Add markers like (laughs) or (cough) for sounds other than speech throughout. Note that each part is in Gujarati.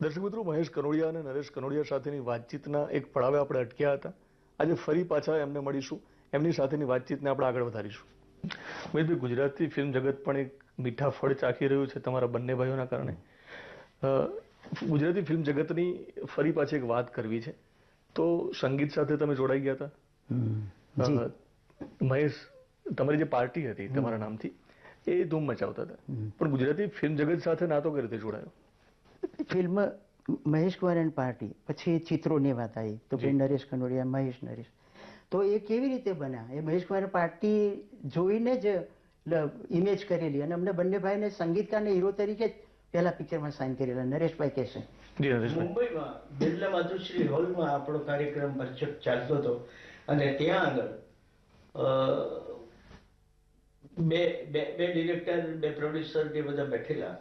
દર્શક મિત્રો મહેશ કનોડિયા અને નરેશ કનોડિયા સાથેની વાતચીતના એક પડાવે આપણે અટક્યા હતા. આજે ફરી પાછા એમને મળીશું. એમની સાથેની વાતચીતને આપણે આગળ વધારીશું. મહેશભાઈ ગુજરાતી ફિલ્મ જગત પણ એક મીઠા ફળ ચાખી રહ્યું છે તમારા બંને ભાઈઓના કારણે. ગુજરાતી ફિલ્મ જગતની ફરી પાછી એક વાત કરવી છે. તો સંગીત સાથે તમે જોડાઈ ગયા હતા? મહેશ તમારી જે પાર્ટી હતી તમારા નામથી એ ધૂમ મચાવતા હતા. પણ ગુજરાતી ફિલ્મ જગત સાથે નાતો કઈ રીતે જોડાયો? Film Mahesh Kumar and party પછી ચિત્રોની વાત આવી તો. ભાઈ નરેશ કનોડિયા મહેશ નરેશ. તો એ કેવી રીતે બન્યા? એ મહેશ કુમાર પાર્ટી જોઈને જ ઇમેજ કરેલી અને અમને બંને ભાઈને સંગીતકારને હીરો તરીકે જ પહેલા પિક્ચરમાં સાઇન કરેલા. નરેશભાઈ કહેશે. મુંબઈમાં બિરલા માધુશ્રી હોલમાં આપણો કાર્યક્રમ પરચક ચાલતો હતો અને ત્યાં આગળ બે બે બે ડિરેક્ટર બે પ્રોડ્યુસર જે બધા બેઠેલા.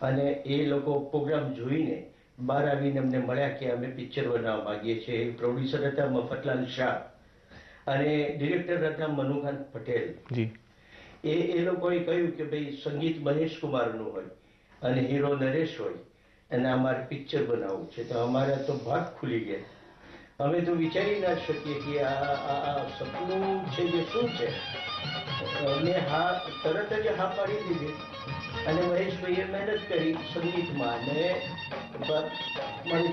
અને એ લોકો પ્રોગ્રામ જોઈને બહાર આવીને અમને મળ્યા કે અમે પિક્ચર બનાવવા માગીએ છીએ. પ્રોડ્યુસર હતા મફતલાલ શાહ અને ડિરેક્ટર હતા મનુકાંત પટેલ. એ એ લોકોએ કહ્યું કે ભાઈ સંગીત મહેશ કુમારનું હોય અને હીરો નરેશ હોય અને અમારે પિક્ચર બનાવવું છે. તો અમારા તો ભાગ ખુલી ગયા. અમે તો વિચારી ના શકીએ કે આ સપનું છે જે શું છે? અમે હા તરત જ હા પાડી દીધી. અને મહેશભાઈએ મહેનત કરી સંગીતમાં અને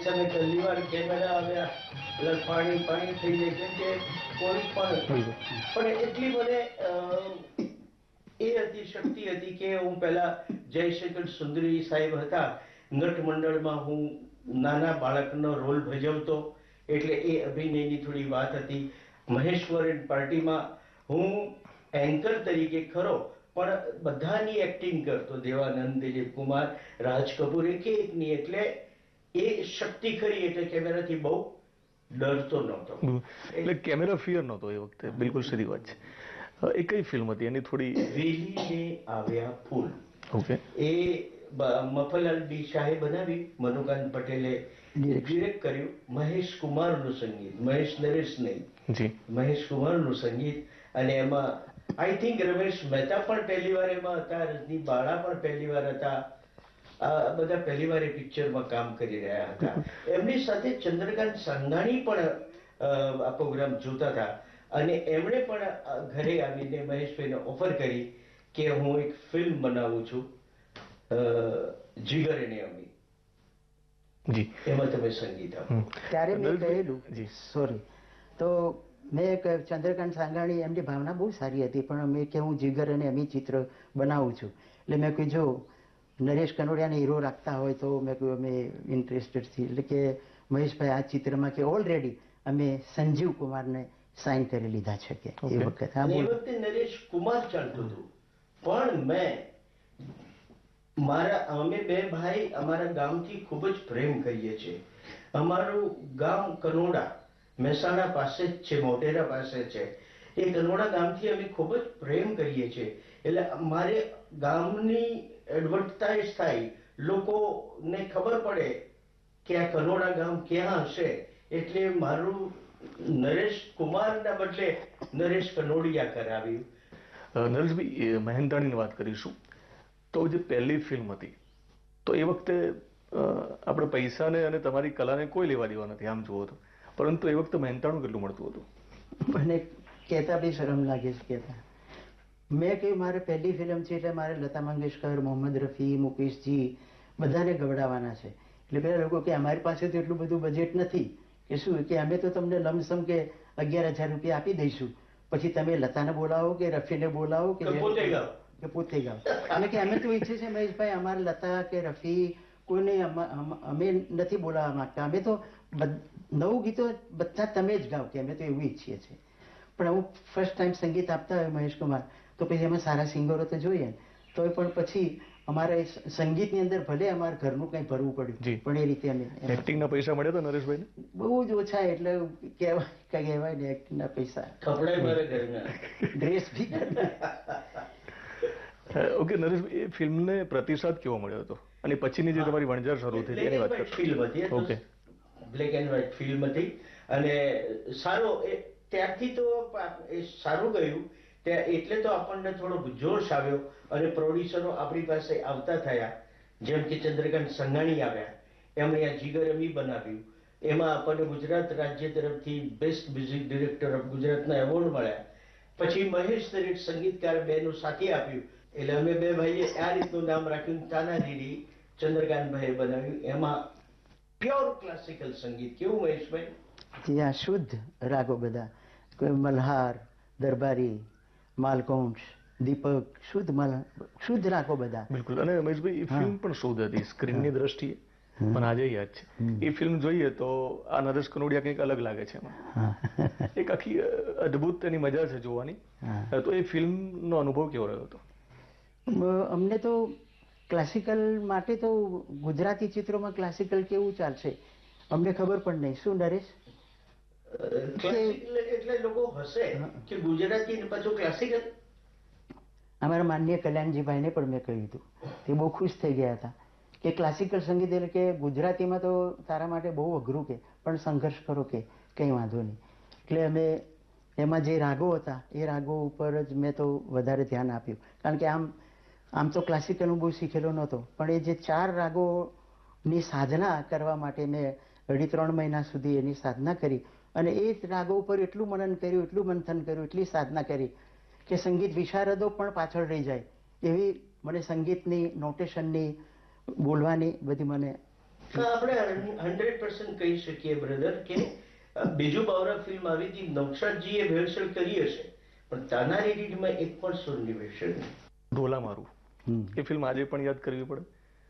સામે પહેલી વાર કેમેરા આવ્યા એટલે પાણી પાણી થઈ જાય કેમ કે કોઈ પણ પણ એટલી મને એ હતી શક્તિ હતી કે હું પહેલા જયશંકર સુંદરી સાહેબ હતા. નટ મંડળમાં હું નાના બાળકનો રોલ ભજવતો એટલે એ અભિનયની થોડી વાત હતી. મહેશ્વર પાર્ટીમાં હું એન્કર તરીકે ખરો પણ બધાની એક્ટિંગ કરતો દેવાનંદ દિલીપ કુમાર રાજ કપૂર એક એકની એટલે એ શક્તિ ખરી એટલે કેમેરાથી બહુ ડરતો નહોતો. એટલે કેમેરા ફિયર નહોતો એ વખતે. બિલકુલ સીધી વાત છે. એ કઈ ફિલ્મ હતી? એની થોડી વેલીને આવ્યા ફૂલ. ઓકે. એ મફલાલ ડી શાહે બનાવી મનુકાંત પટેલે ડિરેક્ટ કર્યું. મહેશ કુમારનું સંગીત મહેશ નરેશ નહીં જી. મહેશ કુમારનું સંગીત અને એમાં આઈ થિંક રમેશ મહેતા પણ પહેલી વાર એમાં હતા રજની બાળા પણ પહેલી વાર હતા. આ બધા પહેલી વાર એ પિક્ચરમાં કામ કરી રહ્યા હતા. એમની સાથે ચંદ્રકાંત સંઘાણી પણ આ પ્રોગ્રામ જોતા હતા. અને એમણે પણ ઘરે આવીને મહેશભાઈને ઓફર કરી કે હું એક ફિલ્મ બનાવું છું જીગર અને અમી. જી. એમાં તમે સંગીત આપો. ત્યારે મેં કહેલું જી. સોરી તો મેં એક ચંદ્રકાંત સાંગાણી એમની ભાવના બહુ સારી હતી પણ મેં કે હું જીગર અને અમી ચિત્ર બનાવું છું. એટલે મેં કહ્યું જો નરેશ કનોડિયાને હીરો રાખતા હોય તો મેં કહ્યું અમે ઇન્ટરેસ્ટેડ છીએ. એટલે કે મહેશભાઈ આ ચિત્રમાં કે ઓલરેડી અમે સંજીવ કુમારને સાઇન કરી લીધા છે કે એ. વખત. હા એ વખતે નરેશ કુમાર ચાલતું હતું. પણ મેં મારા અમે બે ભાઈ અમારા ગામથી ખૂબ જ પ્રેમ કરીએ છીએ. અમારું ગામ કનોડા મહેસાણા પાસે જ છે, મોટેરા પાસે છે. એ કનોડા ગામથી અમે ખૂબ જ પ્રેમ કરીએ છીએ. એટલે મારે ગામની એડવર્ટાઇઝ થાય. લોકોને ખબર પડે કે આ કનોડા ગામ ક્યાં હશે. એટલે મારું નરેશ કુમારના બદલે નરેશ કનોડિયા કરાવ્યું. નરેશભાઈ, એ મહેનતાણીની વાત કરીશું. તો જે પહેલી ફિલ્મ હતી, તો એ વખતે આપણે પૈસાને અને તમારી કલાને કોઈ લેવા દેવા નથી. આમ જુઓ તો. પરંતુ એ વખતે મહેનતાણું કેટલું મળતું હતું. મને કહેતા બી શરમ લાગે છે કહેતા. મેં કહ્યું મારે પહેલી ફિલ્મ છે એટલે મારે લતા મંગેશકર મોહમ્મદ રફી મુકેશજી બધાને ગવડાવવાના છે. એટલે પેલા લોકો કે અમારી પાસે તો એટલું બધું બજેટ નથી. કે શું? કે અમે તો તમને લમસમ કે અગિયાર હજાર રૂપિયા આપી દઈશું. પછી તમે લતાને બોલાવો કે રફીને બોલાવો કે કે પોતે ગાઓ. કે પોતે ગાઓ. એટલે કે અમે તો ઈચ્છે છે મહેશભાઈ અમારે લતા કે રફી કોઈને અમ- નથી બોલાવવા માંગતા. અમે તો નવું ગીતો બધા તમે જ ગાવ કે અમે તો એવું ઈચ્છીએ છીએ. પણ હું ફર્સ્ટ ટાઈમ સંગીત આપતા હોય મહેશ કુમાર તો પછી એમાં સારા સિંગરો તો જોઈએ. તો પણ પછી અમારે સંગીતની અંદર ભલે અમારે ઘરનું કંઈ ભરવું. પડ્યું પણ એ રીતે અમે એક્ટિંગના પૈસા મળ્યા હતા નરેશભાઈને? બહુ જ ઓછા એટલે કહેવાય કહેવાય ને એક્ટિંગના પૈસા. ડ્રેસ બી ઓકે નરેશભાઈ એ ફિલ્મને પ્રતિસાદ કેવો મળ્યો હતો? અને પછીની જે તમારી વણઝાર શરૂ થઈ એની વાત કરો. ફિલ્મ હતી. Okay. Black and white film હતી. અને સારો એ, ત્યારથી તો એ સારું ગયું. ત્યાં એટલે તો આપણને થોડો જોશ આવ્યો અને પ્રોડ્યુસરો આપણી પાસે આવતા થયા. જેમ કે ચંદ્રકાંત સંઘાણી આવ્યા. એમણે આ જીગર અમી બનાવ્યું. એમાં આપણને ગુજરાત રાજ્ય તરફથી બેસ્ટ મ્યુઝિક ડિરેક્ટર ઓફ ગુજરાતના એવોર્ડ મળ્યા. પછી મહેશ દરેક સંગીતકાર બેનું સાથી આપ્યું. એટલે અમે બે ભાઈએ આ રીતનું નામ રાખ્યું. તાનારીરી ચંદ્રકાંતભાઈએ બનાવ્યું. એમાં પ્યોર ક્લાસિકલ સંગીત કેવું મહેશભાઈ જે શુદ્ધ રાગો બધા. કોઈ મલ્હાર દરબારી માલકૌંસ દીપક શુદ્ધ મલ શુદ્ધ રાગો બધા. બિલકુલ. અને રમેશભાઈ એ ફિલ્મ પણ શુદ્ધ હતી સ્ક્રીનની દ્રષ્ટિએ. મને આજે યાદ છે. એ ફિલ્મ જોઈએ તો આ નરેશ કનોડિયા કંઈક અલગ લાગે છે એમાં. એક આખી અદ્ભુત એની મજા છે જોવાની. તો એ ફિલ્મનો અનુભવ કેવો રહ્યો હતો? અમને તો ક્લાસિકલ માટે તો ગુજરાતી ચિત્રોમાં ક્લાસિકલ કેવું ચાલશે? અમને ખબર પણ નહીં. શું નરેશ? ક્લાસિકલ એટલે લોકો હશે કે ગુજરાતી ને પાછું ક્લાસિકલ અમારા માન્ય કલ્યાણજીભાઈને પણ મેં કહ્યું હતું. તે બહુ ખુશ થઈ ગયા હતા. કે ક્લાસિકલ સંગીત એટલે કે ગુજરાતીમાં તો તારા માટે બહુ અઘરું કે પણ સંઘર્ષ કરો કે કંઈ વાંધો નહીં. એટલે અમે એમાં જે રાગો હતા એ રાગો ઉપર જ મેં તો વધારે ધ્યાન આપ્યું. કારણ કે આમ આમ તો ક્લાસિકલ હું બહુ શીખેલો નહોતો પણ એ જે ચાર રાગોની સાધના કરવા માટે મેં અઢી ત્રણ મહિના સુધી એની સાધના કરી અને એ જ રાગો ઉપર એટલું મનન કર્યું એટલું મંથન કર્યું એટલી સાધના કરી કે સંગીત વિશારદો પણ પાછળ રહી જાય. એવી મને સંગીતની નોટેશનની બોલવાની બધી મને આપણે હંડ્રેડ પર્સન્ટ કહી શકીએ બ્રધર કે બીજું બાવરા ફિલ્મ આવી હતી નવસાદજીએ ભેળસેળ કરી હશે પણ તાનારી રીડમાં એક પણ સુર નિવેશે ઢોલા મારું. એ ફિલ્મ આજે પણ યાદ કરવી પડે.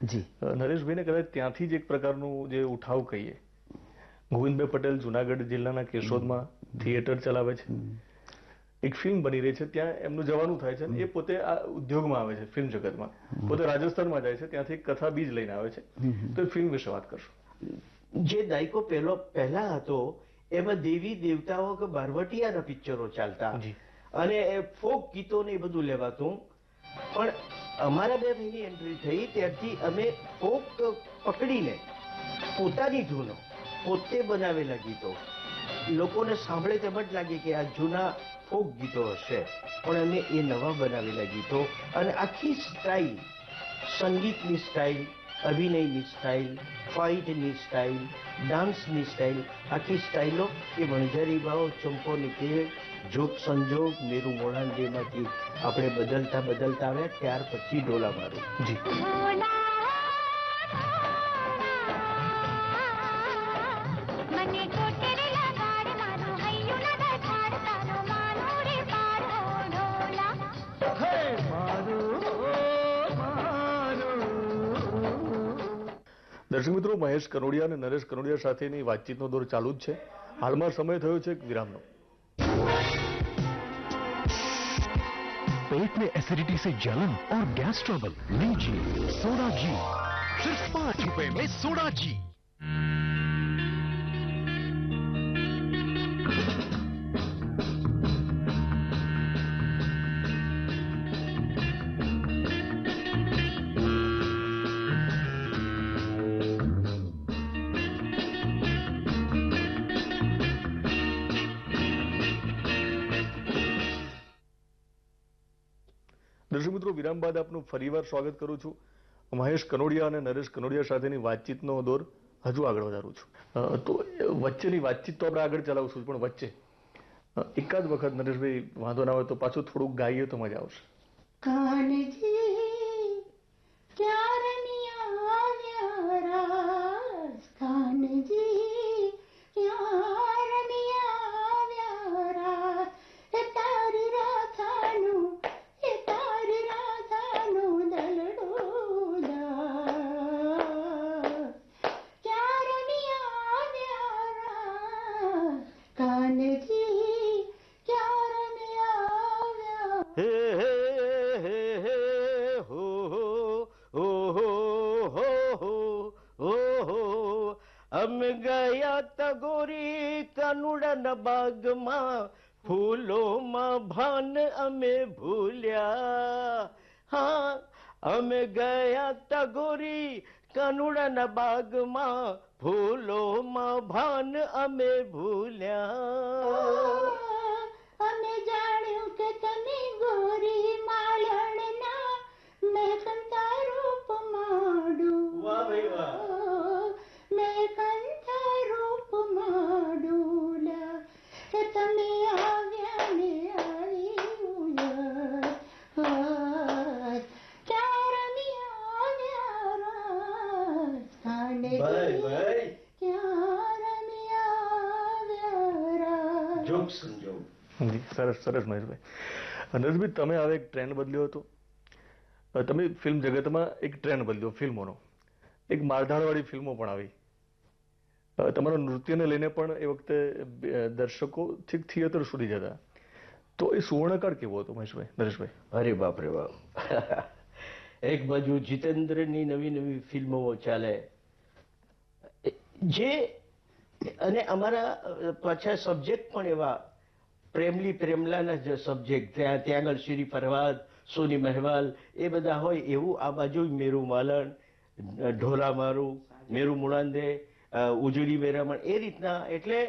જી. નરેશભાઈને કદાચ ત્યાંથી જ એક પ્રકારનું જે ઉઠાવ કહીએ. ગોવિંદભાઈ પટેલ જુનાગઢ જિલ્લાના કેશોદમાં થિયેટર ચલાવે છે. એક ફિલ્મ બની રહી છે ત્યાં એમનું જવાનું થાય છે એ પોતે આ ઉદ્યોગમાં આવે છે ફિલ્મ જગતમાં. પોતે રાજસ્થાનમાં જાય છે ત્યાંથી કથા બીજ લઈને આવે છે. તો એ ફિલ્મ વિશે વાત કરશો. જે દાયકો પહેલો પહેલા હતો એમાં દેવી દેવતાઓ કે બારવટિયાના પિક્ચરો ચાલતા. અને ફોક ગીતો ને એ બધું લેવાતું. પણ અમારા બે ભાઈની એન્ટ્રી થઈ, ત્યારથી અમે ફોક પકડીને પોતાની ધૂનો પોતે બનાવેલા ગીતો. લોકોને સાંભળે તેમ જ લાગે કે આ જૂના ફોક ગીતો હશે, પણ અમે એ નવા બનાવેલા ગીતો અને આખી સ્ટાઇલ સંગીતની સ્ટાઇલ અભિનયની સ્ટાઇલ ફાઇટની સ્ટાઇલ ડાન્સની સ્ટાઇલ આખી સ્ટાઇલો એ વણઝારી ભાવ ચંપોની કે જોગ સંજોગ મેરુ મોણાંદેમાંથી આપણે બદલતા બદલતા આવ્યા ત્યાર પછી ડોલા મારું. જી. દર્શક મિત્રો મહેશ કનોડિયા અને નરેશ કનોડિયા સાથેની વાતચીતનો દોર ચાલુ જ છે હાલમાં સમય થયો છે એક વિરામનો पेट में एसिडिटी से जलन और गैस ट्रबल लीजिए सोडा जी सिर्फ पाँच रुपए में सोडा जी દર્શક મિત્રો, વિરામ બાદ આપનું ફરીવાર સ્વાગત કરું છું. મહેશ કનોડિયા અને નરેશ કનોડિયા સાથેની વાતચીતનો દોર હજુ આગળ વધારું છું. તો વચ્ચેની વાતચીત તો આપણે આગળ ચલાવશું પણ વચ્ચે. એકાદ વખત નરેશભાઈ, વાંધો ના હોય તો પાછું થોડુંક ગાઈએ તો મજા આવશે. કાનજી गोरी तनुड़न बागमा फूलों में भान अमे भूलिया। हाँ हम गया तगोरी कनुड़न बाग माँ फूलों माँ भान अमे भूलिया। हमें जाण्यू के तमी गोरी मालण मैं સરસ સરસ મહેશભાઈ. નરેશભાઈ તમે હવે એક ટ્રેન્ડ બદલ્યો હતો. તમે ફિલ્મ જગતમાં એક ટ્રેન્ડ બદલ્યો, ફિલ્મોનો. એક મારધાડવાળી ફિલ્મો પણ આવી. તમારા નૃત્યને લઈને પણ એ વખતે દર્શકો ઠીક થિયેટર સુધી જતા. તો એ સુવર્ણકાળ કેવો હતો, મહેશભાઈ, નરેશભાઈ? અરે બાપ રે બાપ. (laughs) એક બાજુ જીતેન્દ્રની નવી નવી ફિલ્મો ચાલે. જે, અને અમારા પાછા સબ્જેક્ટ પણ એવા પ્રેમલી પ્રેમલાના જ સબ્જેક્ટ ત્યાં ત્યાં આગળ શ્રી પરવાદ સોની મહેવાલ, એ બધા હોય એવું આ બાજુ મેરુ માલણ, ઢોલા મારું, મેરુ મુળાંદે ઉજળી મેરામણ, એ રીતના એટલે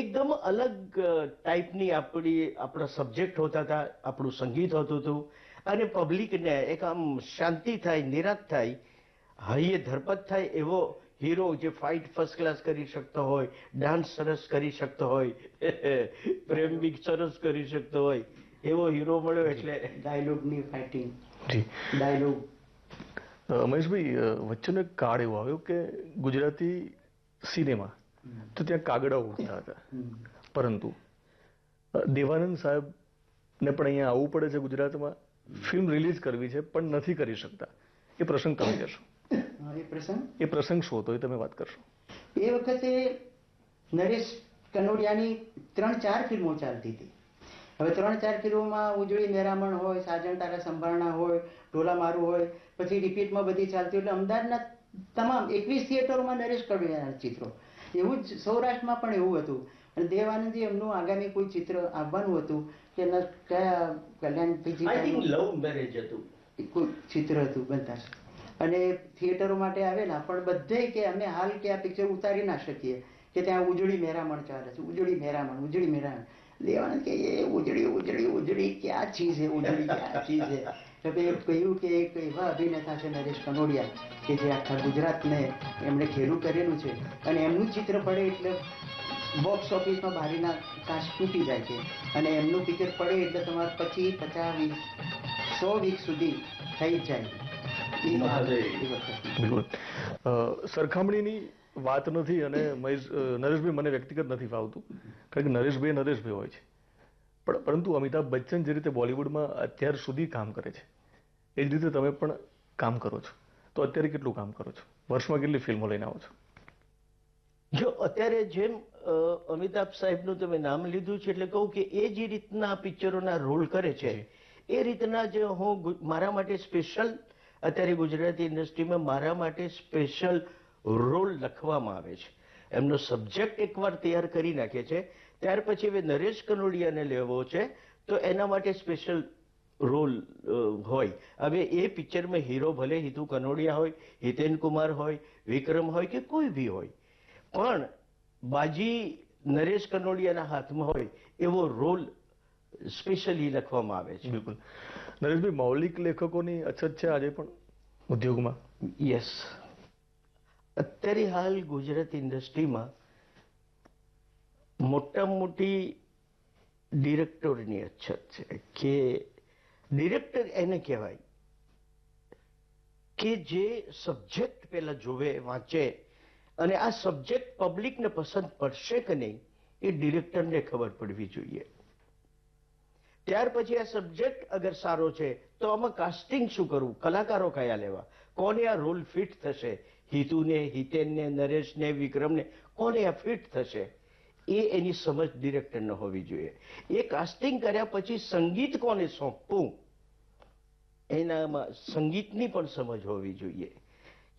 એકદમ અલગ ટાઈપની આપણી, આપણા સબ્જેક્ટ હોતા હતા, આપણું સંગીત હોતું હતું. અને પબ્લિકને એક આમ શાંતિ થાય, નિરાશ થાય હૈયે ધરપત થાય એવો હીરો જે ફાઇટ ફર્સ્ટ ક્લાસ કરી શકતો હોય ડાન્સ સરસ કરી શકતો હોય (laughs) પ્રેમ બી સરસ કરી શકતો હોય એવો હીરો મળ્યો એટલે ડાયલોગની ફાઇટિંગ જી. ડાયલોગ મહેશભાઈ વચ્ચેનો એક કાળ એવો આવ્યો કે ગુજરાતી સિનેમા તો ત્યાં કાગડા ઉડતા હતા. પરંતુ દેવાનંદ સાહેબ ને પણ અહીંયા આવવું પડે છે ગુજરાતમાં. ફિલ્મ રિલીઝ કરવી છે પણ નથી કરી શકતા. એ પ્રસંગ તમે કહેશો. એ પ્રસંગ? એ પ્રસંગ શું હતો એ તમે વાત કરશો. એ વખતે નરેશ કનોડિયાની ત્રણ ચાર ફિલ્મો ચાલતી હતી. હવે ત્રણ ચાર ફિલ્મોમાં ઉજળી નિરામણ હોય સાજણ તારા સંભાળના હોય ઢોલા મારું હોય પછી રિપીટમાં બધી ચાલતી એટલે અમદાવાદના તમામ એકવીસ થિયેટરોમાં નરેશ કનોડિયાના ચિત્રો. એવું જ સૌરાષ્ટ્રમાં પણ એવું હતું. અને દેવાનંદજી એમનું આગામી કોઈ ચિત્ર આવવાનું હતું કે કયા કલ્યાણ લવ મેરેજ હતું. કોઈ ચિત્ર હતું બધા અને થિયેટરો માટે આવેલા, પણ બધે કે અમે હાલ કે આ પિક્ચર ઉતારી ના શકીએ. કે ત્યાં ઉજળી મેરામણ ચાલે છે, ઉજળી મેરામણ ઉજળી મેરામણ. લેવાનું કે એ ઉજળી ઉજળી ઉજળી, ક્યાં ચીજ ઉજળી, ક્યાં ચીજ તો એ કહ્યું કે એક એવા અભિનેતા છે નરેશ કનોડિયા, કે જે આખા ગુજરાતને એમણે ઘેરું કરેલું છે. અને એમનું ચિત્ર પડે એટલે બોક્સ ઓફિસમાં બારીના કાચ તૂટી જાય છે. અને એમનું પિક્ચર પડે એટલે તમારે પચીસ, પચાસ, વીસ, સો વીક સુધી થઈ જાય બિલકુલ. સરખામણીની વાત નથી અને મહેશ નરેશભાઈ મને વ્યક્તિગત નથી ફાવતું કારણ કે નરેશભાઈ નરેશભાઈ હોય છે. પણ પરંતુ અમિતાભ બચ્ચન જે રીતે બોલિવૂડમાં અત્યાર સુધી કામ કરે છે એ જ રીતે તમે પણ કામ કરો છો. તો અત્યારે કેટલું કામ કરો છો? વર્ષમાં કેટલી ફિલ્મો લઈને આવો છો? જો અત્યારે જેમ અમિતાભ સાહેબનું તમે નામ લીધું છે એટલે કહું કે એ જે રીતના પિક્ચરોના રોલ કરે છે એ રીતના જે હું મારા માટે સ્પેશિયલ અત્યારે ગુજરાતી ઇન્ડસ્ટ્રીમાં મારા માટે સ્પેશિયલ રોલ લખવામાં આવે છે. એમનો સબ્જેક્ટ એકવાર તૈયાર કરી નાખે છે. ત્યાર પછી હવે નરેશ કનોડિયાને લેવો છે, તો એના માટે સ્પેશિયલ રોલ હોય. હવે એ પિક્ચરમાં હીરો ભલે હિતુ કનોડિયા હોય, હિતેન કુમાર હોય, વિક્રમ હોય કે કોઈ બી હોય. પણ બાજી નરેશ કનોડિયાના હાથમાં હોય એવો રોલ સ્પેશિયલી લખવામાં આવે છે બિલકુલ. નરેશભાઈ મૌલિક લેખકોની અછત છે આજે પણ ઉદ્યોગમાં? યસ. અત્યારે હાલ ગુજરાત ઇન્ડસ્ટ્રીમાં મોટા મોટી ડિરેક્ટરની અછત છે કે ડિરેક્ટર એને કહેવાય કે જે સબ્જેક્ટ પેલા જોવે વાંચે અને આ સબ્જેક્ટ પબ્લિકને પસંદ પડશે કે નહીં એ ડિરેક્ટરને ખબર પડવી જોઈએ. ત્યાર પછી આ સબ્જેક્ટ અગર સારો છે, તો આમાં કાસ્ટિંગ શું કરવું? કલાકારો કયા લેવા? કોને આ રોલ ફિટ થશે? હિતુને, હિતેનને, નરેશને, વિક્રમને કોને આ ફિટ થશે? એ એની સમજ ડિરેક્ટરને હોવી જોઈએ. એ કાસ્ટિંગ કર્યા પછી સંગીત કોને સોંપવું? એનામાં સંગીતની પણ સમજ હોવી જોઈએ.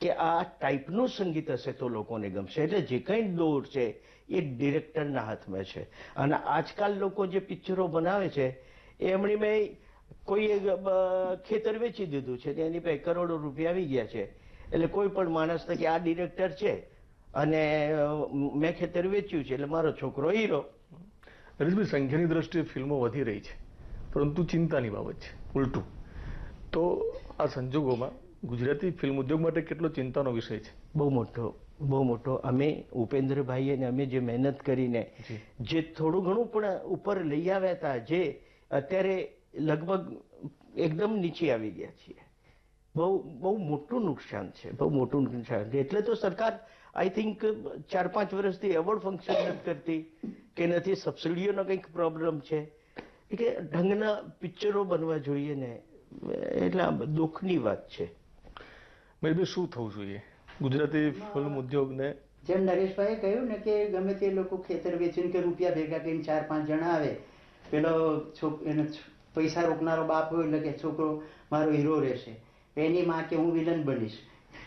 કે આ ટાઈપનું સંગીત હશે તો લોકોને ગમશે. એટલે જે કંઈ દોર છે, એ ડિરેક્ટરના હાથમાં છે. અને આજકાલ લોકો જે પિક્ચરો બનાવે છે એમણે મેં કોઈ એક, ખેતર વેચી દીધું છે એની પાસે કરોડો રૂપિયા આવી ગયા છે. એટલે કોઈ પણ માણસને કે આ ડિરેક્ટર છે અને મેં ખેતર વેચ્યું છે એટલે મારો છોકરો હીરો. નરેશભાઈ સંખ્યાની દ્રષ્ટિએ ફિલ્મો વધી રહી છે પરંતુ ચિંતાની બાબત છે ઉલટું. તો આ સંજોગોમાં ગુજરાતી ફિલ્મ ઉદ્યોગ માટે કેટલો ચિંતાનો વિષય છે? બહુ મોટો બહુ મોટો. અમે ઉપેન્દ્રભાઈ અને અમે જે મહેનત કરીને જે થોડું ઘણું પણ ઉપર લઈ આવ્યા હતા જે અત્યારે લગભગ એકદમ નીચે આવી ગયા છીએ. બહુ બહુ મોટું નુકસાન છે બહુ મોટું નુકસાન છે. એટલે તો સરકાર આઈ થિંક ચાર પાંચ વર્ષથી એવોર્ડ ફંક્શન નથી કરતી કે નથી સબસિડીઓનો કંઈક પ્રોબ્લેમ છે. કે ઢંગના પિક્ચરો બનવા જોઈએ ને એટલે આ દુઃખની વાત છે. મહેશભાઈ શું થવું જોઈએ? ગુજરાતી ફિલ્મ ઉદ્યોગને જેમ નરેશભાઈએ કહ્યું ને કે ગમે તે લોકો ખેતર વેચીને કે રૂપિયા ભેગા કરીને ચાર પાંચ જણા આવે પેલો છોક એને પૈસા રોકનારો બાપ હોય એટલે કે છોકરો મારો હીરો રહેશે. એની માં કે હું વિલન બનીશ.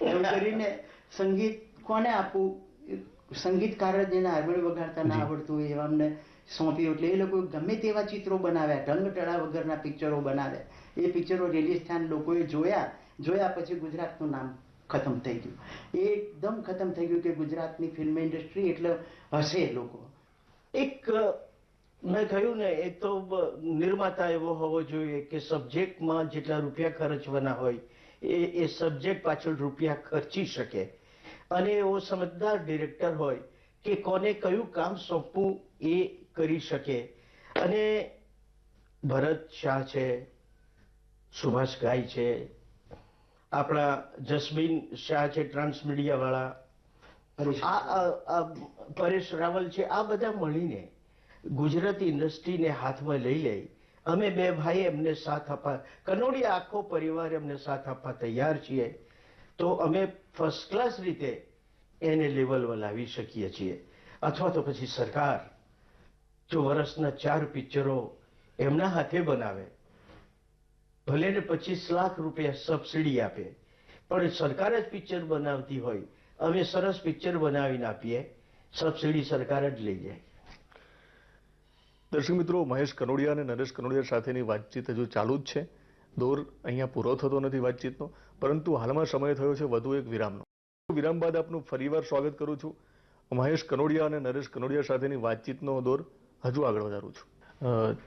એમ કરીને સંગીત કોને આપવું? સંગીતકાર જ જેને હાર્મોનિયમ વગાડતા ના આવડતું હોય એવા અમને સોંપ્યું એટલે એ લોકો ગમે તેવા ચિત્રો બનાવ્યા ઢંગ ટળા વગરના પિક્ચરો બનાવ્યા એ પિક્ચરો રિલીઝ થયા લોકોએ જોયા જોયા પછી ગુજરાતનું નામ ખતમ થઈ ગયું. એ એકદમ ખતમ થઈ ગયું કે ગુજરાતની ફિલ્મ ઇન્ડસ્ટ્રી એટલે હશે લોકો. એક મેં કહ્યું ને એક તો નિર્માતા એવો હોવો જોઈએ કે સબ્જેક્ટમાં જેટલા રૂપિયા ખર્ચવાના હોય એ એ સબ્જેક્ટ પાછળ રૂપિયા ખર્ચી શકે અને એવો સમજદાર ડિરેક્ટર હોય કે કોને કયું કામ સોંપવું એ કરી શકે અને ભરત શાહ છે સુભાષ ગાય છે આપણા જસબીન શાહ છે ટ્રાન્સમીડિયા વાળા પરેશ. આ આ- આ પરેશ રાવલ છે આ બધા મળીને ગુજરાતી ઇન્ડસ્ટ્રીને હાથમાં લઈ લઈ અમે બે ભાઈ એમને સાથ આપવા, કનોડી આખો પરિવાર એમને સાથ આપવા તૈયાર છીએ, તો અમે ફર્સ્ટ ક્લાસ રીતે એને લેવલમાં લાવી શકીએ છીએ. અથવા તો પછી સરકાર જો વર્ષના ચાર પિક્ચરો એમના હાથે બનાવે, ભલે ને પચીસ લાખ રૂપિયા સબસિડી આપે, પણ સરકાર જ પિક્ચર બનાવતી હોય, અમે સરસ પિક્ચર બનાવીને આપીએ સબસિડી સરકાર જ લઈ જાય. દર્શક મિત્રો મહેશ કનોડિયા અને નરેશ કનોડિયા સાથેની વાતચીત હજુ ચાલુ જ છે. દોર અહીંયા પૂરો થતો નથી વાતચીતનો પરંતુ હાલમાં સમય થયો છે વધુ એક વિરામનો. વિરામ બાદ આપનું ફરીવાર સ્વાગત કરું છું. મહેશ કનોડિયા અને નરેશ કનોડિયા સાથેની વાતચીતનો દોર હજુ આગળ વધારું છું.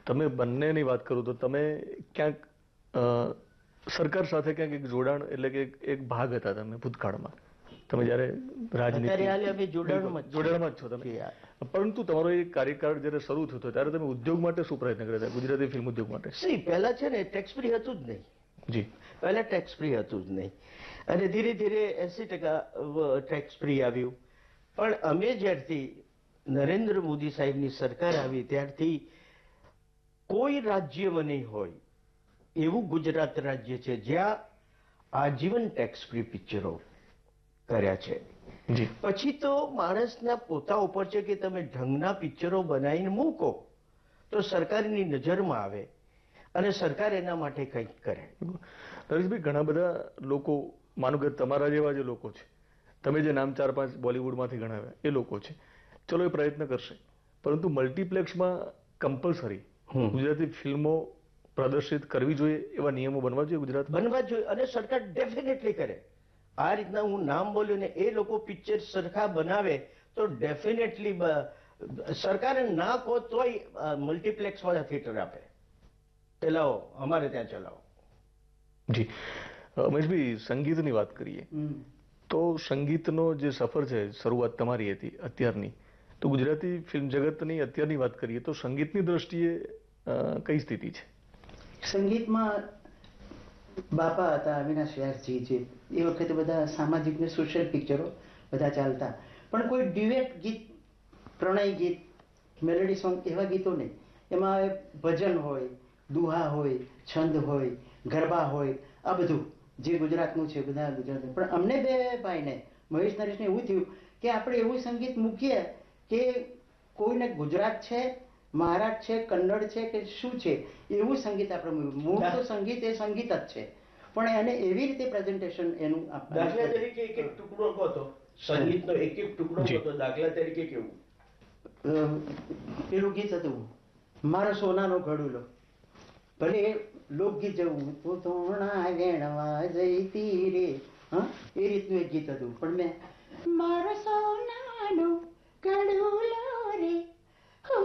તમે બંનેની વાત કરું તો તમે ક્યાંક સરકાર સાથે ક્યાંક એક જોડાણ એટલે કે એક- ભાગ હતા તમે ભૂતકાળમાં? તમે જ્યારે રાજનીતિ જોડાણમાં જ જોડાણમાં જ છો તમે. પરંતુ તમારો એ કાર્યકાળ જ્યારે શરૂ થયો ત્યારે તમે ઉદ્યોગ માટે શું પ્રયત્ન કર્યા હતા? ગુજરાતી ફિલ્મ ઉદ્યોગ માટે. સી પહેલા છે ને ટેક્સ ફ્રી હતું જ નહીં. જી. પહેલા ટેક્સ ફ્રી હતું જ નહીં. અને ધીરે ધીરે એસી ટકા ટેક્સ ફ્રી આવ્યું. પણ અમે જ્યારથી નરેન્દ્ર મોદી સાહેબની સરકાર આવી ત્યારથી કોઈ રાજ્યમાં નહીં હોય એવું ગુજરાત રાજ્ય છે જ્યાં આજીવન ટેક્સ ફ્રી પિક્ચરો કર્યા છે. પછી તો માણસના પોતા ઉપર છે કે તમે ઢંગના પિક્ચરો બનાવીને મૂકો તો સરકારની નજરમાં આવે અને સરકાર એના માટે કંઈક કરે. નરેશભાઈ ઘણા બધા લોકો માનો કે તમારા જેવા જે લોકો છે તમે જે નામ ચાર પાંચ બોલિવૂડમાંથી ગણાવ્યા એ લોકો છે. ચલો એ પ્રયત્ન કરશે. પરંતુ મલ્ટીપ્લેક્સમાં કમ્પલસરી. ગુજરાતી ફિલ્મો પ્રદર્શિત કરવી જોઈએ એવા નિયમો બનવા જોઈએ ગુજરાત બનવા જોઈએ અને સરકાર ડેફિનેટલી કરે. આ રીતના હું નામ બોલ્યું ને એ લોકો પિક્ચર સરખા બનાવે તો ડેફિનેટલી સરકારે ના કહો તોય મલ્ટીપ્લેક્સ વાળા થિયેટર આપે. ચલાવો અમારે ત્યાં ચલાવો. જી. અમેશભાઈ સંગીતની વાત કરીએ. તો સંગીતનો જે સફર છે શરૂઆત તમારી હતી અત્યારની. તો ગુજરાતી ફિલ્મ જગતની અત્યારની વાત કરીએ તો સંગીતની દ્રષ્ટિએ કઈ સ્થિતિ છે? સંગીતમાં બાપા હતા, અવિનાશ વ્યાસજી છે એ વખતે બધા સામાજિક ને સોશિયલ પિક્ચરો બધા ચાલતા. પણ કોઈ ડ્યુએટ ગીત, પ્રણય ગીત મેલેડી સોંગ એવા ગીતો નહીં. એમાં ભજન હોય, દુહા હોય, છંદ હોય, ગરબા હોય, આ બધું જે ગુજરાતનું છે, બધા ગુજરાતનું. પણ અમને બે ભાઈને, મહેશ નરેશને એવું થયું કે આપણે એવું સંગીત મૂકીએ કે કોઈને ગુજરાત છે મહારાષ્ટ્ર છે કન્નડ છે કે શું છે એવું સંગીત આપણે મૂળ તો સંગીત એ સંગીત જ છે. પણ એને એવી રીતે પ્રેઝન્ટેશન એનું દાખલા તરીકે એક એક ટુકડો કહો તો. સંગીતનો એક એક ટુકડો કહો તો દાખલા તરીકે કેવું? પેલું ગીત હતું. મારો સોનાનો ઘડુલો ભલે લોકગીત જેવું તું તોણા વેણવા જઈતી રે. હા એ રીતનું એક ગીત હતું. પણ મેં મારો સોનાનો ઘડુલો રે. હો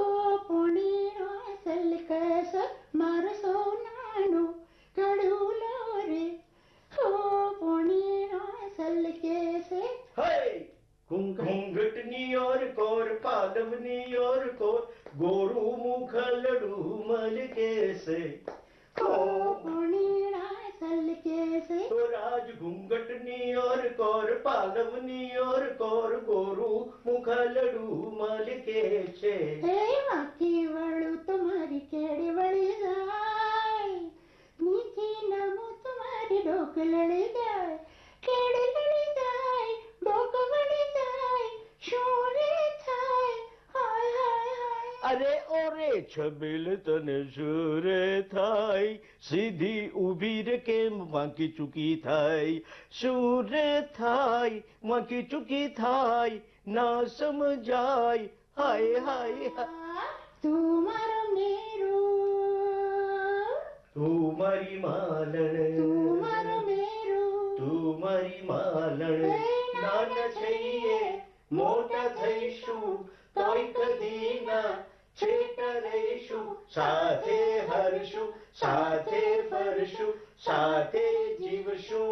પુણીનો સલકસ મારો સોનાનો કડુલો રે હો પુણીનો સલકેસ હે કોર પાલવની ઓર કોર ગોરું મુખલડું મલકે છે હે વાંકી વાળું તમારી કેડી વળી જાય નીચે નમો તમારી ડોક લડી જાય કેડી લડી જાય ડોક વળી જાય શું રે થાય હાય હાય હાય અરે ઓરે છબીલ તને સુરે થાય સીધી ઊભી રે કેમ વાંકી ચૂકી થાય? સુરે થાય વાંકી ચૂકી થાય ના સમજાય હાય હાય હાય. તું મારો મેરો. તું મારી માલણ. તું મારો મેરો. તું મારી માલણ. નાના થઈએ મોટા થઈશું તોય કદી ના છેટા સાથે હરશું સાથે ફરશું સાથે જીવશું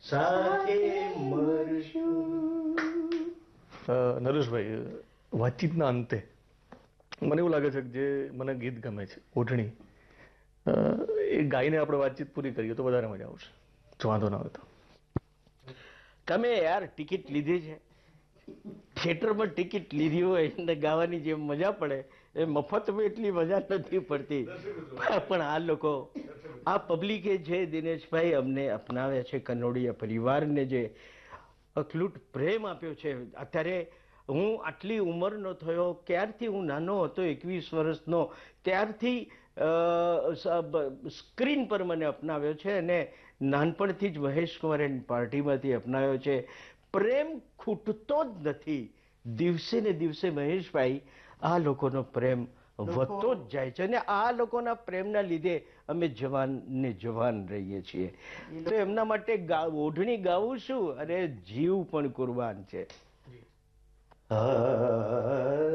સાથે મરશું નરેશભાઈ વાતચીતના અંતે મને એવું લાગે છે કે જે મને ગીત ગમે છે ઓઢણી એ ગાઈને આપણે વાતચીત પૂરી કરીએ તો વધારે મજા આવશે. જો વાંધો ના હોય તો. તમે યાર ટિકિટ લીધી છે. થિયેટરમાં ટિકિટ લીધી હોય ને ગાવાની જે મજા પડે, એ મફતમાં એટલી મજા નથી પડતી. પણ આ લોકો, આ પબ્લિકે જે દિનેશભાઈ અમને અપનાવ્યા છે, કનોડિયા પરિવારને જે અખલૂટ પ્રેમ આપ્યો છે, અત્યારે હું આટલી ઉંમરનો થયો, ક્યારથી હું નાનો હતો, એકવીસ વર્ષનો, ત્યારથી સ્ક્રીન પર મને અપનાવ્યો છે અને નાનપણથી જ મહેશ કુમાર એન્ડ પાર્ટીમાંથી અપનાવ્યો છે. પ્રેમ ખૂટતો જ નથી. દિવસે ને દિવસે મહેશભાઈ આ લોકોનો પ્રેમ વધતો જ જાય છે અને આ લોકોના પ્રેમના લીધે અમે જવાન ને જવાન રહીએ છીએ. તો એમના માટે ઓઢણી ગાવું શું? અને જીવ પણ કુરબાન છે. હરા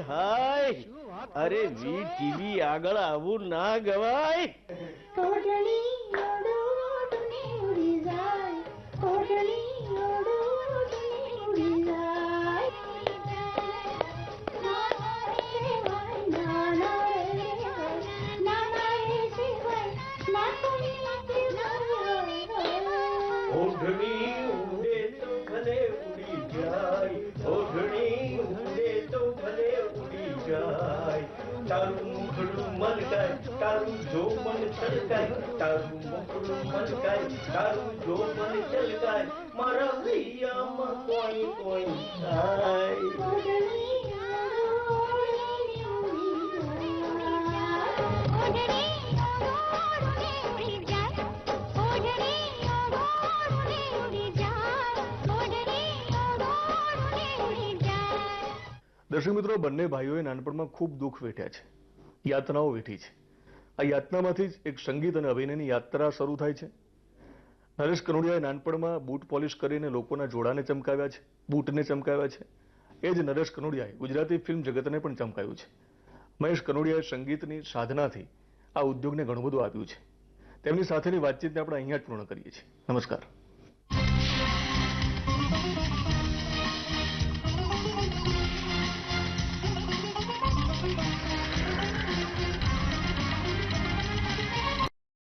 હાય. હાય અરે વી ટીવી આગળ આવું ના ગવાય. મન છલકાય તારું દર્શક મિત્રો, બંને ભાઈઓએ નાનપણમાં ખૂબ દુઃખ વેઠ્યા છે. યાતનાઓ વેઠી છે. આ યાતનામાંથી જ એક સંગીત અને અભિનયની યાત્રા શરૂ થાય છે. નરેશ કનોડિયાએ નાનપણમાં બૂટ પોલિશ કરીને લોકોના જોડાને ચમકાવ્યા છે, બૂટને ચમકાવ્યા છે. એ જ નરેશ કનોડિયાએ ગુજરાતી ફિલ્મ જગતને પણ ચમકાવ્યું છે. મહેશ કનોડિયાએ સંગીતની સાધનાથી આ ઉદ્યોગને ઘણું બધું આપ્યું છે. તેમની સાથેની વાતચીતને આપણે અહીંયા જ પૂર્ણ કરીએ છીએ. નમસ્કાર.